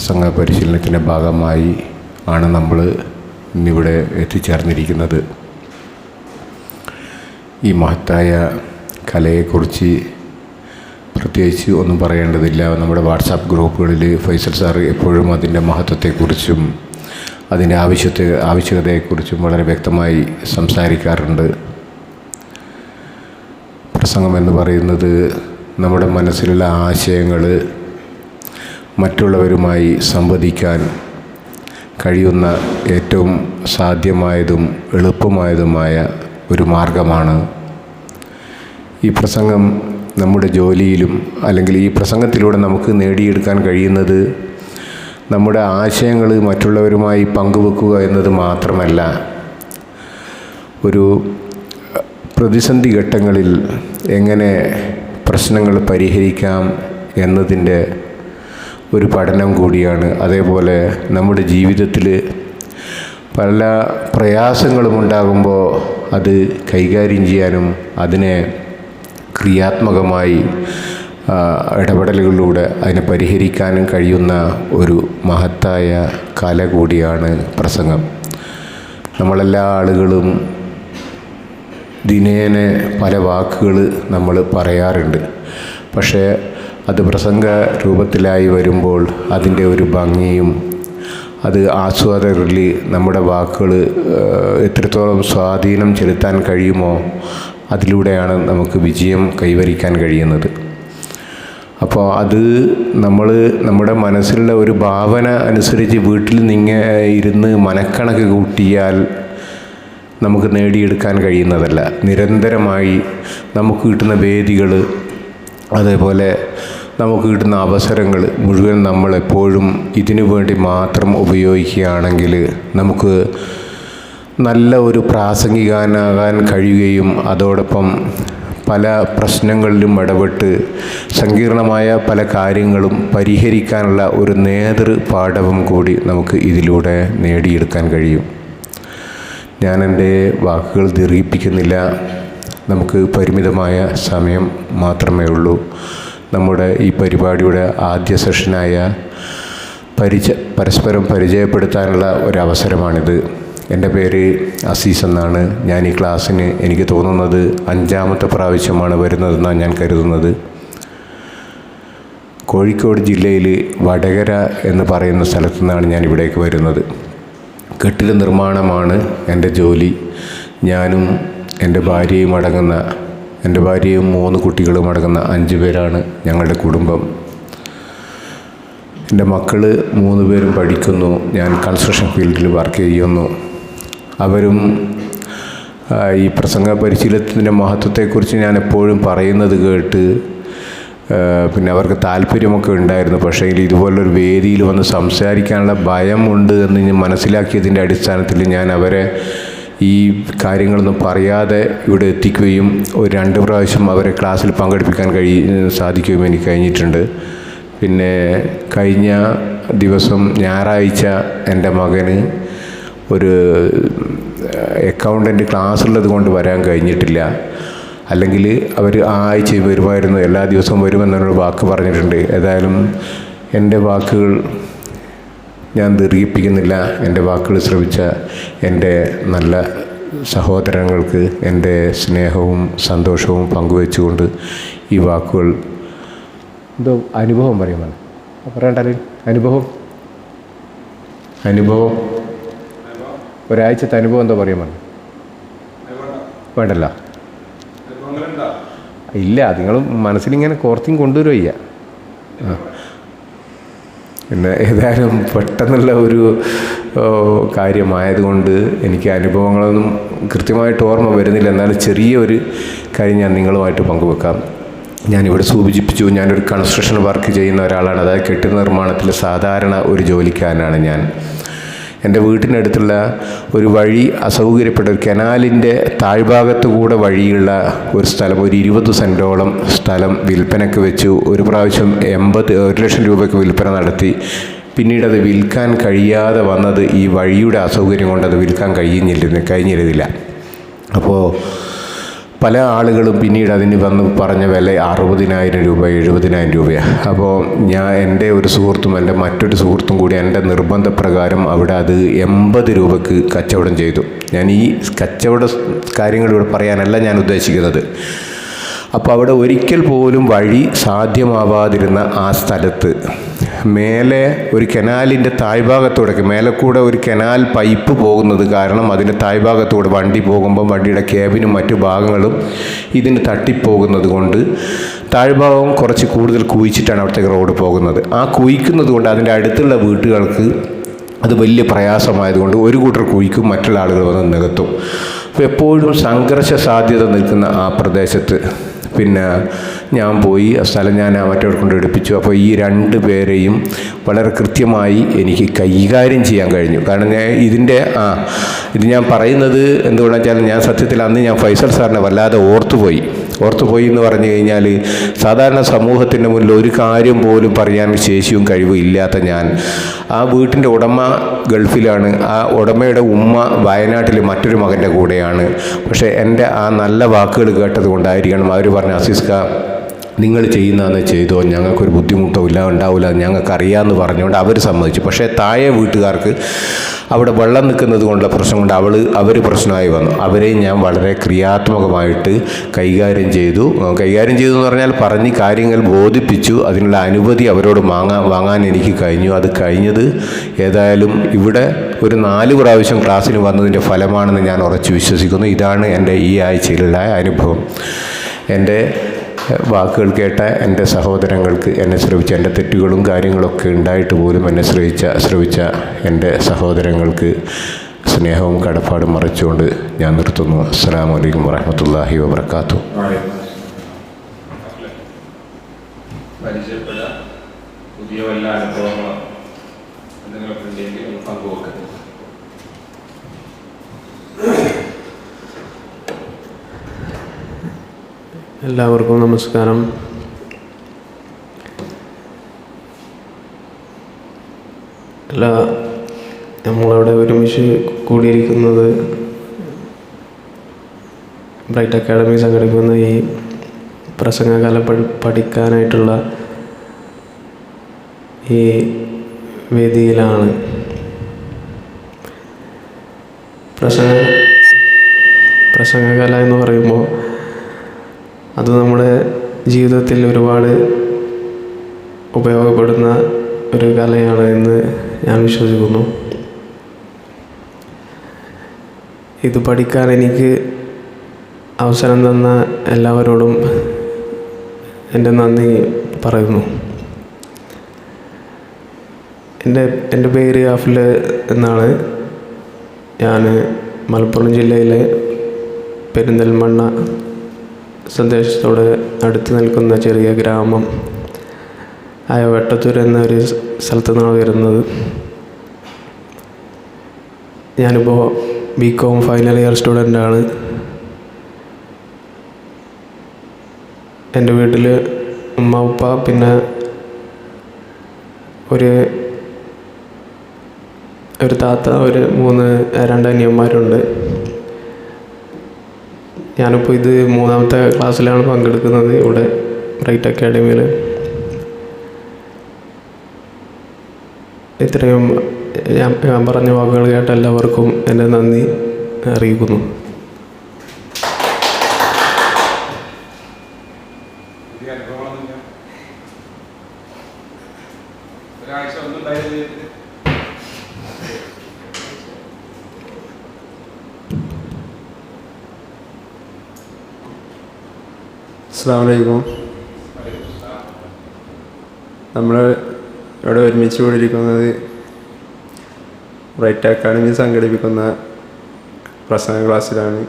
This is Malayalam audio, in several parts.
പ്രസംഗ പരിശീലനത്തിന്റെ ഭാഗമായി ആണ് നമ്മൾ ഇന്നിവിടെ എത്തിച്ചേർന്നിരിക്കുന്നത്. ഈ മഹത്തായ കലയെക്കുറിച്ച് പ്രത്യേകിച്ച് ഒന്നും പറയേണ്ടതില്ല. നമ്മുടെ വാട്സാപ്പ് ഗ്രൂപ്പുകളിൽ ഫൈസൽ സാർ എപ്പോഴും അതിന്റെ മഹത്വത്തെക്കുറിച്ചും അതിന്റെ ആവശ്യത്തെ ആവശ്യകതയെക്കുറിച്ചും വളരെ വ്യക്തമായി സംസാരിക്കാറുണ്ട്. പ്രസംഗം എന്ന് പറയുന്നത് നമ്മുടെ മനസ്സിലുള്ള ആശയങ്ങൾ മറ്റുള്ളവരുമായി സംവദിക്കാൻ കഴിയുന്ന ഏറ്റവും സാധ്യമായതും എളുപ്പമായതുമായ ഒരു മാർഗമാണ് ഈ പ്രസംഗം നമ്മുടെ ജോലിയിലും അല്ലെങ്കിൽ ഈ പ്രസംഗത്തിലൂടെ നമുക്ക് നേടിയെടുക്കാൻ കഴിയുന്നത് നമ്മുടെ ആശയങ്ങൾ മറ്റുള്ളവരുമായി പങ്കുവെക്കുക എന്നത് മാത്രമല്ല. ഒരു പ്രതിസന്ധി ഘട്ടങ്ങളിൽ എങ്ങനെ പ്രശ്നങ്ങൾ പരിഹരിക്കാം എന്നതിന്റെ ഒരു പഠനം കൂടിയാണ്. അതേപോലെ നമ്മുടെ ജീവിതത്തിൽ പല പ്രയാസങ്ങളും ഉണ്ടാകുമ്പോൾ അത് കൈകാര്യം ചെയ്യാനും അതിനെ ക്രിയാത്മകമായി ഇടപെടലുകളിലൂടെ അതിനെ പരിഹരിക്കാനും കഴിയുന്ന ഒരു മഹത്തായ കല കൂടിയാണ് പ്രസംഗം. നമ്മളെല്ലാ ആളുകളും ദിനേന പല വാക്കുകൾ നമ്മൾ പറയാറുണ്ട്. പക്ഷേ അത് പ്രസംഗ രൂപത്തിലായി വരുമ്പോൾ അതിന്റെ ഒരു ഭംഗിയും അത് ആസ്വാദകരിൽ നമ്മുടെ വാക്കുകൾ എത്രത്തോളം സ്വാധീനം ചെലുത്താൻ കഴിയുമോ അതിലൂടെയാണ് നമുക്ക് വിജയം കൈവരിക്കാൻ കഴിയുന്നത്. അപ്പോൾ അത് നമ്മൾ നമ്മുടെ മനസ്സിലുള്ള ഒരു ഭാവന അനുസരിച്ച് വീട്ടിൽ നിങ്ങ ഇരുന്ന് മനക്കണക്ക് കൂട്ടിയാൽ നമുക്ക് നേടിയെടുക്കാൻ കഴിയുന്നതല്ല. നിരന്തരമായി നമുക്ക് കിട്ടുന്ന വേദികൾ അതേപോലെ നമുക്ക് കിട്ടുന്ന അവസരങ്ങൾ മുഴുവൻ നമ്മളെപ്പോഴും ഇതിനു വേണ്ടി മാത്രം ഉപയോഗിക്കുകയാണെങ്കിൽ നമുക്ക് നല്ല ഒരു പ്രാസംഗികനാകാൻ കഴിയുകയും അതോടൊപ്പം പല പ്രശ്നങ്ങളിലും ഇടപെട്ട് സങ്കീർണമായ പല കാര്യങ്ങളും പരിഹരിക്കാനുള്ള ഒരു നേതൃ പാഠവും കൂടി നമുക്ക് ഇതിലൂടെ നേടിയെടുക്കാൻ കഴിയും. ഞാൻ വാക്കുകൾ ദീർഘിപ്പിക്കുന്നില്ല. നമുക്ക് പരിമിതമായ സമയം മാത്രമേ ഉള്ളൂ. നമ്മുടെ ഈ പരിപാടിയുടെ ആദ്യ സെഷനായ പരിച പരസ്പരം പരിചയപ്പെടുത്താനുള്ള ഒരവസരമാണിത്. എന്റെ പേര് അസീസ് എന്നാണ്. ഞാൻ ഈ ക്ലാസ്സിന് എനിക്ക് തോന്നുന്നത് അഞ്ചാമത്തെ പ്രാവശ്യമാണ് വരുന്നതെന്നാണ് ഞാൻ കരുതുന്നത്. കോഴിക്കോട് ജില്ലയിൽ വടകര എന്ന് പറയുന്ന സ്ഥലത്തു നിന്നാണ് ഞാൻ ഇവിടേക്ക് വരുന്നത്. കെട്ടിട നിർമ്മാണമാണ് എന്റെ ജോലി. ഞാനും എന്റെ ഭാര്യയും അടങ്ങുന്ന എന്റെ ഭാര്യയും മൂന്ന് കുട്ടികളും അടങ്ങുന്ന അഞ്ച് പേരാണ് ഞങ്ങളുടെ കുടുംബം. എന്റെ മക്കൾ മൂന്ന് പേരും പഠിക്കുന്നു ഞാൻ കൺസ്ട്രക്ഷൻ ഫീൽഡിൽ വർക്ക് ചെയ്യുന്നു. അവരും ഈ പ്രസംഗ പരിശീലനത്തിന്റെ മഹത്വത്തെക്കുറിച്ച് ഞാൻ എപ്പോഴും പറയുന്നത് കേട്ട് പിന്നെ അവർക്ക് താല്പര്യമൊക്കെ ഉണ്ടായിരുന്നു. പക്ഷേ ഇതുപോലൊരു വേദിയിൽ വന്ന് സംസാരിക്കാനുള്ള ഭയമുണ്ട് എന്ന് ഞാൻ മനസ്സിലാക്കിയതിന്റെ അടിസ്ഥാനത്തിൽ ഞാൻ അവരെ ഈ കാര്യങ്ങളൊന്നും പറയാതെ ഇവിടെ എത്തിക്കുകയും ഒരു രണ്ട് പ്രാവശ്യം അവരെ ക്ലാസ്സിൽ പങ്കെടുപ്പിക്കാൻ കഴി സാധിക്കുകയും എനിക്ക് കഴിഞ്ഞിട്ടുണ്ട്. പിന്നെ കഴിഞ്ഞ ദിവസം ഞായറാഴ്ച എന്റെ മകന് ഒരു അക്കൗണ്ടന്റ് ക്ലാസ് ഉള്ളത് കൊണ്ട് വരാൻ കഴിഞ്ഞിട്ടില്ല. അല്ലെങ്കിൽ അവർ ആഴ്ച വരുമായിരുന്നു എല്ലാ ദിവസവും വരുമെന്നൊരു വാക്ക് പറഞ്ഞിട്ടുണ്ട്. ഏതായാലും എന്റെ വാക്കുകൾ ഞാൻ ദീർഘിപ്പിക്കുന്നില്ല. എന്റെ വാക്കുകൾ ശ്രവിച്ച എന്റെ നല്ല സഹോദരങ്ങൾക്ക് എന്റെ സ്നേഹവും സന്തോഷവും പങ്കുവെച്ചുകൊണ്ട് ഈ വാക്കുകൾ എന്തോ അനുഭവം പറയുമാണ് പറയണ്ടല്ലേ അനുഭവം? അനുഭവം? ഒരാഴ്ചത്തെ അനുഭവം എന്തോ പറയുമാണ് വേണ്ടല്ല. ഇല്ല നിങ്ങൾ മനസ്സിലിങ്ങനെ കോർത്തിങ് കൊണ്ടുവരുവയ്യ. ആ. പിന്നെ ഏതായാലും പെട്ടെന്നുള്ള ഒരു കാര്യമായതുകൊണ്ട് എനിക്ക് അനുഭവങ്ങളൊന്നും കൃത്യമായിട്ട് ഓർമ്മ വരുന്നില്ല. എന്നാലും ചെറിയ ഒരു കാര്യം ഞാൻ നിങ്ങളുമായിട്ട് പങ്കുവെക്കാം. ഞാനിവിടെ സൂചിപ്പിച്ചു ഞാനൊരു കൺസ്ട്രക്ഷൻ വർക്ക് ചെയ്യുന്ന ഒരാളാണ്. അതായത് കെട്ടിട നിർമ്മാണത്തിൽ സാധാരണ ഒരു ജോലിക്കാരനാണ് ഞാൻ. എന്റെ വീട്ടിനടുത്തുള്ള ഒരു വഴി അസൗകര്യപ്പെട്ട ഒരു കനാലിന്റെ താഴ്ഭാഗത്ത് കൂടെ വഴിയുള്ള ഒരു സ്ഥലം ഒരു ഇരുപത് സെന്റോളം സ്ഥലം വിൽപ്പനയ്ക്ക് വെച്ചു. ഒരു പ്രാവശ്യം എൺപത് ഒരു ലക്ഷം രൂപയ്ക്ക് വിൽപ്പന നടത്തി. പിന്നീട് അത് വിൽക്കാൻ കഴിയാതെ വന്നത് ഈ വഴിയുടെ അസൗകര്യം കൊണ്ട് അത് വിൽക്കാൻ കഴിയുന്നില്ല കഴിഞ്ഞിരുന്നില്ല. അപ്പോൾ പല ആളുകളും പിന്നീട് അതിന് വന്ന് പറഞ്ഞ വില അറുപതിനായിരം രൂപ എഴുപതിനായിരം രൂപയാണ് അപ്പോൾ ഞാൻ എന്റെ ഒരു സുഹൃത്തും എന്റെ മറ്റൊരു സുഹൃത്തും കൂടി എന്റെ നിർബന്ധപ്രകാരം അവിടെ അത് എൺപത് രൂപക്ക് കച്ചവടം ചെയ്തു. ഞാൻ ഈ കച്ചവട കാര്യങ്ങൾ ഇവിടെ പറയാനല്ല ഞാൻ ഉദ്ദേശിക്കുന്നത്. അപ്പോൾ അവിടെ ഒരിക്കൽ പോലും വഴി സാധ്യമാവാതിരുന്ന ആ സ്ഥലത്ത് മേലെ ഒരു കനാലിന്റെ താഴ്ഭാഗത്തൂടെ മേലെ കൂടെ ഒരു കനാൽ പൈപ്പ് പോകുന്നത് കാരണം അതിന്റെ താഴ്ഭാഗത്തൂടെ വണ്ടി പോകുമ്പോൾ വണ്ടിയുടെ ക്യാബിനും മറ്റു ഭാഗങ്ങളും ഇതിന് തട്ടിപ്പോകുന്നത് കൊണ്ട് താഴ്ഭാഗം കുറച്ച് കൂടുതൽ കുഴിച്ചിട്ടാണ് അവിടുത്തേക്ക് റോഡ് പോകുന്നത്. ആ കുഴിക്കുന്നത് കൊണ്ട് അതിന്റെ അടുത്തുള്ള വീട്ടുകൾക്ക് അത് വലിയ പ്രയാസമായതുകൊണ്ട് ഒരു കൂട്ടർ കുഴിക്കും മറ്റുള്ള ആളുകൾ വന്ന് നികത്തും. അപ്പോൾ എപ്പോഴും സംഘർഷ സാധ്യത നിൽക്കുന്ന ആ പ്രദേശത്ത് പിന്നെ ഞാൻ പോയി ആ സ്ഥലം ഞാൻ മറ്റവർ കൊണ്ട് എടുപ്പിച്ചു. അപ്പോൾ ഈ രണ്ട് പേരെയും വളരെ കൃത്യമായി എനിക്ക് കൈകാര്യം ചെയ്യാൻ കഴിഞ്ഞു. കാരണം ഞാൻ ഇതിന്റെ ആ ഇത് ഞാൻ പറയുന്നത് എന്തുകൊണ്ടാണെന്ന് വെച്ചാൽ ഞാൻ സത്യത്തിൽ അന്ന് ഞാൻ ഫൈസൽ സാറിനെ വല്ലാതെ ഓർത്തുപോയി. ഓർത്തുപോയി എന്ന് പറഞ്ഞു കഴിഞ്ഞാൽ സാധാരണ സമൂഹത്തിന്റെ മുന്നിൽ ഒരു കാര്യം പോലും പറയാൻ ശേഷിയും കഴിവും ഇല്ലാത്ത ഞാൻ. ആ വീട്ടിന്റെ ഉടമ ഗൾഫിലാണ്. ആ ഉടമയുടെ ഉമ്മ വയനാട്ടിൽ മറ്റൊരു മകന്റെ കൂടെയാണ്. പക്ഷേ എന്റെ ആ നല്ല വാക്കുകൾ കേട്ടത് കൊണ്ടായിരിക്കണം അവർ പറഞ്ഞ അസിസ്ക നിങ്ങൾ ചെയ്യുന്നതെന്ന് ചെയ്തോ ഞങ്ങൾക്കൊരു ബുദ്ധിമുട്ടോ ഇല്ല ഉണ്ടാവില്ല ഞങ്ങൾക്ക് അറിയാമെന്ന് പറഞ്ഞുകൊണ്ട് അവർ സമ്മതിച്ചു. പക്ഷേ താഴെ വീട്ടുകാർക്ക് അവിടെ വെള്ളം നിൽക്കുന്നത് കൊണ്ടുള്ള പ്രശ്നം കൊണ്ട് അവൾ അവർ പ്രശ്നമായി വന്നു. അവരെ ഞാൻ വളരെ ക്രിയാത്മകമായിട്ട് കൈകാര്യം ചെയ്തു. കൈകാര്യം ചെയ്തു എന്ന് പറഞ്ഞാൽ പറഞ്ഞ് കാര്യങ്ങൾ ബോധിപ്പിച്ചു. അതിനുള്ള അനുമതി അവരോട് വാങ്ങാൻ വാങ്ങാൻ എനിക്ക് കഴിഞ്ഞു. അത് കഴിഞ്ഞത് ഏതായാലും ഇവിടെ ഒരു നാല് പ്രാവശ്യം ക്ലാസ്സിന് വന്നതിന്റെ ഫലമാണെന്ന് ഞാൻ ഉറച്ചു വിശ്വസിക്കുന്നു. ഇതാണ് എന്റെ ഈ ആഴ്ചയിലുള്ള അനുഭവം. എന്റെ വാക്കുകൾ കേട്ട എന്റെ സഹോദരങ്ങൾക്ക് എന്നെ ശ്രവിച്ച എന്റെ തെറ്റുകളും കാര്യങ്ങളൊക്കെ ഉണ്ടായിട്ട് പോലും എന്നെ ശ്രവിച്ച ശ്രവിച്ച എന്റെ സഹോദരങ്ങൾക്ക് സ്നേഹവും കടപ്പാടും മറിച്ചുകൊണ്ട് ഞാൻ നിർത്തുന്നു. അസ്സാം വലൈക്കും വറഹമത്തല്ലാഹി വാബർക്കാത്തു പരിചയപ്പെടുക അനുഭവങ്ങളോ എന്തെങ്കിലുമൊക്കെ ഉണ്ടെങ്കിൽ ഒന്ന് പങ്കുവെക്കുക എല്ലാവർക്കും നമസ്കാരം. അല്ല നമ്മളവിടെ ഒരുമിച്ച് കൂടിയിരിക്കുന്നത് ബ്രൈറ്റ് അക്കാഡമി സംഘടിപ്പിക്കുന്ന ഈ പ്രസംഗകല പഠി- പഠിക്കാനായിട്ടുള്ള ഈ വേദിയിലാണ് പ്രസംഗ പ്രസംഗകല എന്ന് പറയുമ്പോൾ അത് നമ്മുടെ ജീവിതത്തിൽ ഒരുപാട് ഉപയോഗപ്പെടുന്ന ഒരു കലയാണ് എന്ന് ഞാൻ വിശ്വസിക്കുന്നു. ഇത് പഠിക്കാൻ എനിക്ക് അവസരം തന്ന എല്ലാവരോടും എന്റെ നന്ദി പറയുന്നു. എന്റെ എന്റെ പേര് ആഫിൽ എന്നാണ്. ഞാൻ മലപ്പുറം ജില്ലയിലെ പെരിന്തൽമണ്ണ സന്ദേശത്തോട് അടുത്ത് നിൽക്കുന്ന ചെറിയ ഗ്രാമം ആയ വെട്ടത്തൂർ എന്നൊരു സ്ഥലത്തു നിന്നാണ് വരുന്നത്. ഞാനിപ്പോൾ ബി കോം ഫൈനൽ ഇയർ സ്റ്റുഡന്റാണ് എന്റെ വീട്ടിൽ ഉമ്മ ഉപ്പ പിന്നെ ഒരു ഒരു താത്ത ഒരു മൂന്ന് രണ്ട് അനിയന്മാരുണ്ട്. ഞാനിപ്പോൾ ഇത് മൂന്നാമത്തെ ക്ലാസ്സിലാണ് പങ്കെടുക്കുന്നത് ഇവിടെ റൈറ്റ് അക്കാഡമിയിൽ ഇത്രയും ഞാൻ പറഞ്ഞ വാക്കുകൾ കേട്ട എല്ലാവർക്കും എന്റെ നന്ദി. അറിയിക്കുന്നു. ഒരാഴ്ച ഒന്നും ഉണ്ടായിരുന്നു അസ്സാം വലൈക്കും നമ്മൾ ഇവിടെ ഒരുമിച്ച് കൂടിയിരിക്കുന്നത് റൈറ്റ് അക്കാഡമി സംഘടിപ്പിക്കുന്ന പ്രസംഗ ക്ലാസ്സിലാണ്.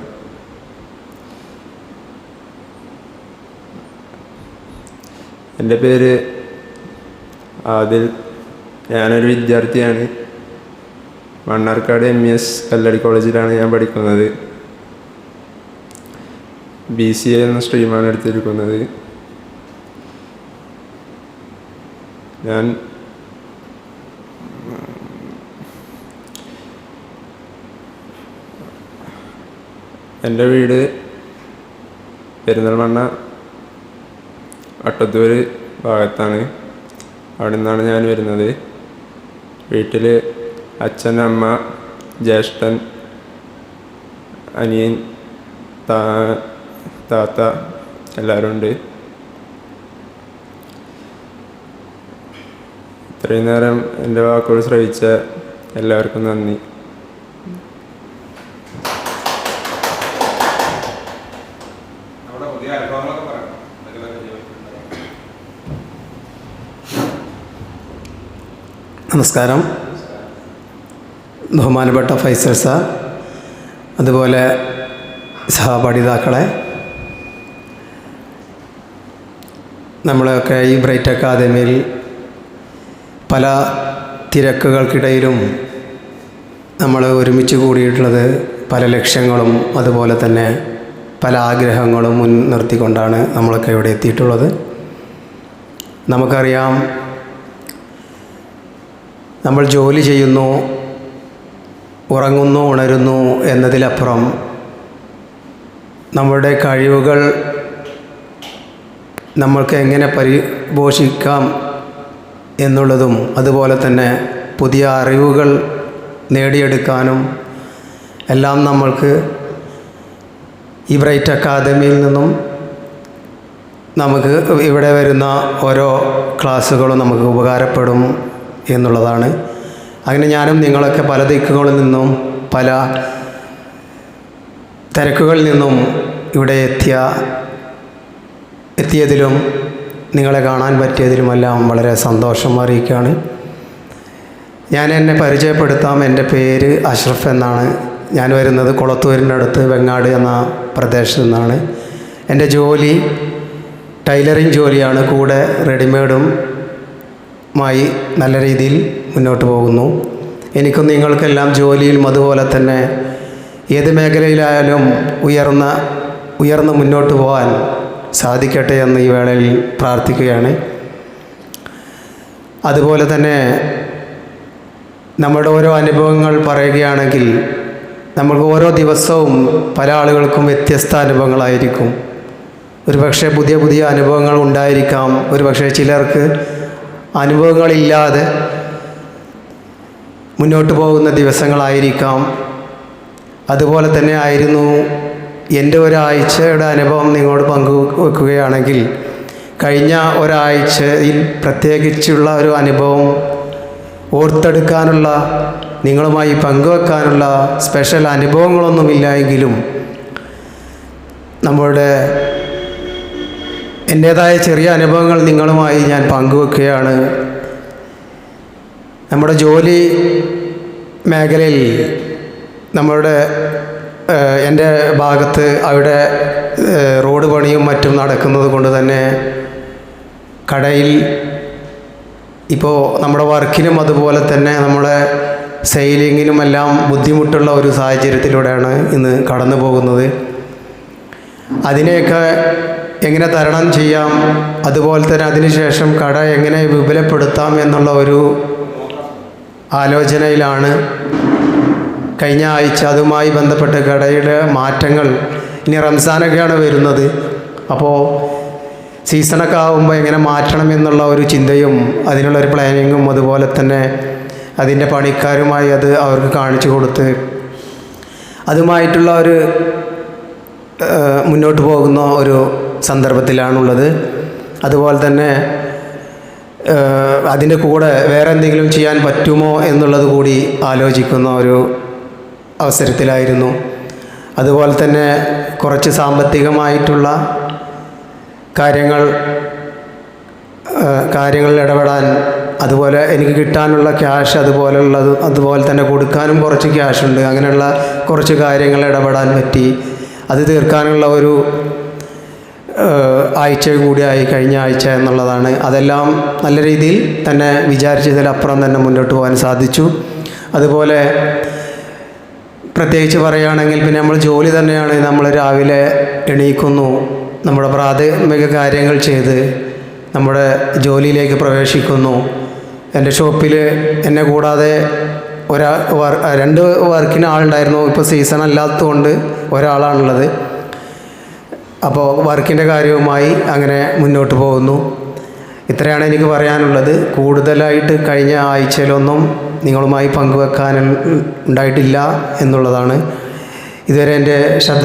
എന്റെ പേര് ആദിൽ. ഞാനൊരു വിദ്യാർത്ഥിയാണ്. Mannarkkad M E S Kalladi കോളേജിലാണ് ഞാൻ പഠിക്കുന്നത്. ബി സി എ എന്ന സ്ട്രീമാണ് എടുത്തിരിക്കുന്നത്. ഞാൻ എന്റെ വീട് പെരിന്തൽമണ്ണ അട്ടത്തൂര് ഭാഗത്താണ്. അവിടെ നിന്നാണ് ഞാൻ വരുന്നത്. വീട്ടിൽ അച്ഛൻ അമ്മ ജ്യേഷ്ഠൻ അനിയൻ താ താത്ത എല്ലാവരും ഉണ്ട് ഇത്രയും നേരം എന്റെ വാക്കുകൾ ശ്രവിച്ച എല്ലാവർക്കും നന്ദി. നമസ്കാരം. ബഹുമാനപ്പെട്ട ഫൈസൽ സാർ അതുപോലെ സഹപഠിതാക്കളെ നമ്മളൊക്കെ ഈ ബ്രൈറ്റ് അക്കാദമിയിൽ പല തിരക്കുകൾക്കിടയിലും നമ്മൾ ഒരുമിച്ച് കൂടിയിട്ടുള്ളത് പല ലക്ഷ്യങ്ങളും അതുപോലെ തന്നെ പല ആഗ്രഹങ്ങളും മുൻനിർത്തിക്കൊണ്ടാണ് നമ്മളൊക്കെ ഇവിടെ എത്തിയിട്ടുള്ളത്. നമുക്കറിയാം നമ്മൾ ജോലി ചെയ്യുന്നു ഉറങ്ങുന്നു ഉണരുന്നു എന്നതിലപ്പുറം നമ്മുടെ കഴിവുകൾ നമ്മൾക്ക് എങ്ങനെ പരിപോഷിക്കാം എന്നുള്ളതും അതുപോലെ തന്നെ പുതിയ അറിവുകൾ നേടിയെടുക്കാനും എല്ലാം നമ്മൾക്ക് ഈ ബ്രൈറ്റ് അക്കാദമിയിൽ നിന്നും നമുക്ക് ഇവിടെ വരുന്ന ഓരോ ക്ലാസ്സുകളും നമുക്ക് ഉപകാരപ്പെടും എന്നുള്ളതാണ്. അങ്ങനെ ഞാനും നിങ്ങളൊക്കെ പല ദിക്കുകളിൽ നിന്നും പല തിരക്കുകളിൽ നിന്നും ഇവിടെ എത്തിയ എത്തിയതിലും നിങ്ങളെ കാണാൻ പറ്റിയതിലുമെല്ലാം വളരെ സന്തോഷം അറിയിക്കുകയാണ്. ഞാൻ എന്നെ പരിചയപ്പെടുത്താം. എന്റെ പേര് അഷ്റഫ് എന്നാണ്. ഞാൻ വരുന്നത് കുളത്തൂരിന്റെ അടുത്ത് വെങ്ങാട് എന്ന പ്രദേശത്തു നിന്നാണ്. എന്റെ ജോലി ടൈലറിങ് ജോലിയാണ്. കൂടെ റെഡിമെയ്ഡും മായി നല്ല രീതിയിൽ മുന്നോട്ട് പോകുന്നു. എനിക്കും നിങ്ങൾക്കെല്ലാം ജോലിയിലും അതുപോലെ തന്നെ ഏത് മേഖലയിലായാലും ഉയർന്ന ഉയർന്ന് മുന്നോട്ട് പോകാൻ സാധിക്കട്ടെ എന്ന് ഈ വേളയിൽ പ്രാർത്ഥിക്കുകയാണ്. അതുപോലെ തന്നെ നമ്മുടെ ഓരോ അനുഭവങ്ങൾ പറയുകയാണെങ്കിൽ നമുക്ക് ഓരോ ദിവസവും പല ആളുകൾക്കും വ്യത്യസ്ത അനുഭവങ്ങളായിരിക്കും. ഒരുപക്ഷെ പുതിയ പുതിയ അനുഭവങ്ങൾ ഉണ്ടായിരിക്കാം. ഒരുപക്ഷെ ചിലർക്ക് അനുഭവങ്ങളില്ലാതെ മുന്നോട്ട് പോകുന്ന ദിവസങ്ങളായിരിക്കാം. അതുപോലെ തന്നെ ആയിരുന്നു എന്റെ ഒരാഴ്ചയുടെ അനുഭവം നിങ്ങളോട് പങ്കുവെക്കുകയാണെങ്കിൽ കഴിഞ്ഞ ഒരാഴ്ചയിൽ പ്രത്യേകിച്ചുള്ള ഒരു അനുഭവം ഓർത്തെടുക്കാനുള്ള നിങ്ങളുമായി പങ്കുവെക്കാനുള്ള സ്പെഷ്യൽ അനുഭവങ്ങളൊന്നുമില്ല എങ്കിലും നമ്മളുടെ എന്റേതായ ചെറിയ അനുഭവങ്ങൾ നിങ്ങളുമായി ഞാൻ പങ്കുവെക്കുകയാണ്. നമ്മുടെ ജോലി മേഖലയിൽ നമ്മളുടെ എന്റെ ഭാഗത്ത് അവിടെ റോഡ് പണിയും മറ്റും നടക്കുന്നത് കൊണ്ട് തന്നെ കടയിൽ ഇപ്പോൾ നമ്മുടെ വർക്കിനും അതുപോലെ തന്നെ നമ്മുടെ സെയിലിങ്ങിനും എല്ലാം ബുദ്ധിമുട്ടുള്ള ഒരു സാഹചര്യത്തിലൂടെയാണ് ഇന്ന് കടന്നു പോകുന്നത്. അതിനെയൊക്കെ എങ്ങനെ തരണം ചെയ്യാം അതുപോലെ തന്നെ അതിനുശേഷം കട എങ്ങനെ വിപുലപ്പെടുത്താം എന്നുള്ള ഒരു ആലോചനയിലാണ് കഴിഞ്ഞ ആഴ്ച അതുമായി ബന്ധപ്പെട്ട് കടയുടെ മാറ്റങ്ങൾ ഇനി റംസാനൊക്കെയാണ് വരുന്നത്. അപ്പോൾ സീസണൊക്കെ ആകുമ്പോൾ എങ്ങനെ മാറ്റണം എന്നുള്ള ഒരു ചിന്തയും അതിനുള്ള ഒരു പ്ലാനിങ്ങും അതുപോലെ തന്നെ അതിന്റെ പണിക്കാരുമായി അത് അവർക്ക് കാണിച്ചു കൊടുത്ത് അതുമായിട്ടുള്ള ഒരു മുന്നോട്ട് പോകുന്ന ഒരു സന്ദർഭത്തിലാണുള്ളത്. അതുപോലെ തന്നെ അതിന്റെ കൂടെ വേറെ എന്തെങ്കിലും ചെയ്യാൻ പറ്റുമോ എന്നുള്ളത് കൂടി ആലോചിക്കുന്ന ഒരു അവസരത്തിലായിരുന്നു. അതുപോലെ തന്നെ കുറച്ച് സാമ്പത്തികമായിട്ടുള്ള കാര്യങ്ങൾ കാര്യങ്ങളിൽ ഇടപെടാൻ അതുപോലെ എനിക്ക് കിട്ടാനുള്ള ക്യാഷ് അതുപോലെയുള്ളത് അതുപോലെ തന്നെ കൊടുക്കാനും കുറച്ച് ക്യാഷ് ഉണ്ട്. അങ്ങനെയുള്ള കുറച്ച് കാര്യങ്ങൾ ഇടപെടാൻ പറ്റി. അത് തീർക്കാനുള്ള ഒരു ആഴ്ച കൂടിയായി കഴിഞ്ഞ ആഴ്ച എന്നുള്ളതാണ്. അതെല്ലാം നല്ല രീതിയിൽ തന്നെ വിചാരിച്ചതിലപ്പുറം തന്നെ മുന്നോട്ട് പോകാൻ സാധിച്ചു. അതുപോലെ പ്രത്യേകിച്ച് പറയുകയാണെങ്കിൽ പിന്നെ നമ്മൾ ജോലി തന്നെയാണ്. നമ്മൾ രാവിലെ എണീക്കുന്നു. നമ്മുടെ പ്രാഥമിക കാര്യങ്ങൾ ചെയ്ത് നമ്മുടെ ജോലിയിലേക്ക് പ്രവേശിക്കുന്നു. എന്റെ ഷോപ്പിൽ എന്നെ കൂടാതെ ഒരാ വർ രണ്ട് വർക്കിന് ആളുണ്ടായിരുന്നു. ഇപ്പോൾ സീസൺ അല്ലാത്തതുകൊണ്ട് ഒരാളാണുള്ളത്. അപ്പോൾ വർക്കിന്റെ കാര്യവുമായി അങ്ങനെ മുന്നോട്ട് പോകുന്നു. ഇത്രയാണ് എനിക്ക് പറയാനുള്ളത്. കൂടുതലായിട്ട് കഴിഞ്ഞ ആഴ്ചയിലൊന്നും നിങ്ങളുമായി പങ്കുവെക്കാൻ ഉണ്ടായിട്ടില്ല എന്നുള്ളതാണ്. ഇതുവരെ എന്റെ ശ്രദ്ധ